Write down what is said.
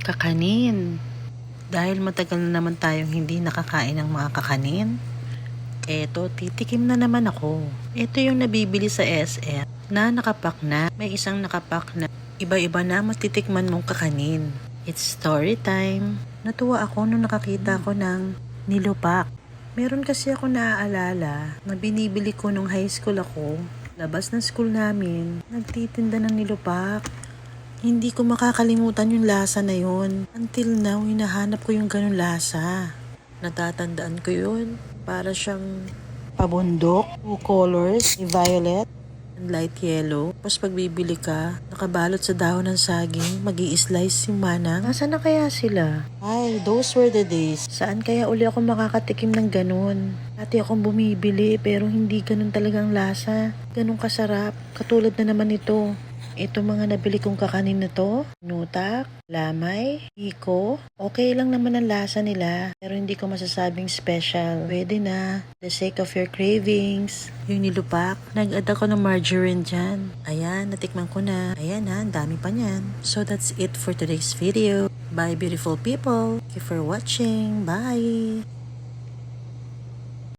Kakanin. Dahil matagal na naman tayong hindi nakakain ng mga kakanin, eto, titikim na naman ako. Ito yung nabibili sa SM na nakapak na. May isang nakapak na iba-iba na matitikman mong kakanin. It's story time. Natuwa ako nung nakakita ko ng nilupak. Meron kasi ako naaalala na binibili ko nung high school ako. Labas ng school namin, nagtitinda ng nilupak. Hindi ko makakalimutan yung lasa na yun. Until now, hinahanap ko yung ganun lasa. Natatandaan ko yun. Para siyang pabundok, two colors, violet and light yellow. Tapos pag bibili ka, nakabalot sa dahon ng saging, mag slice yung manang. Nasaan na kaya sila? Ay, those were the days. Saan kaya uli ako makakatikim ng ganun? Dati akong bumibili pero hindi ganun talagang lasa. Ganun kasarap. Katulad na naman ito. Ito mga nabili kong kakanin na to, nutak, lamay, hiko, okay lang naman ang lasa nila. Pero hindi ko masasabing special. Pwede na. The sake of your cravings. Yung nilupak, nag-add ako ng margarine dyan. Ayan, natikman ko na. Ayan ha, dami pa niyan. So that's it for today's video. Bye beautiful people. Thank you for watching. Bye!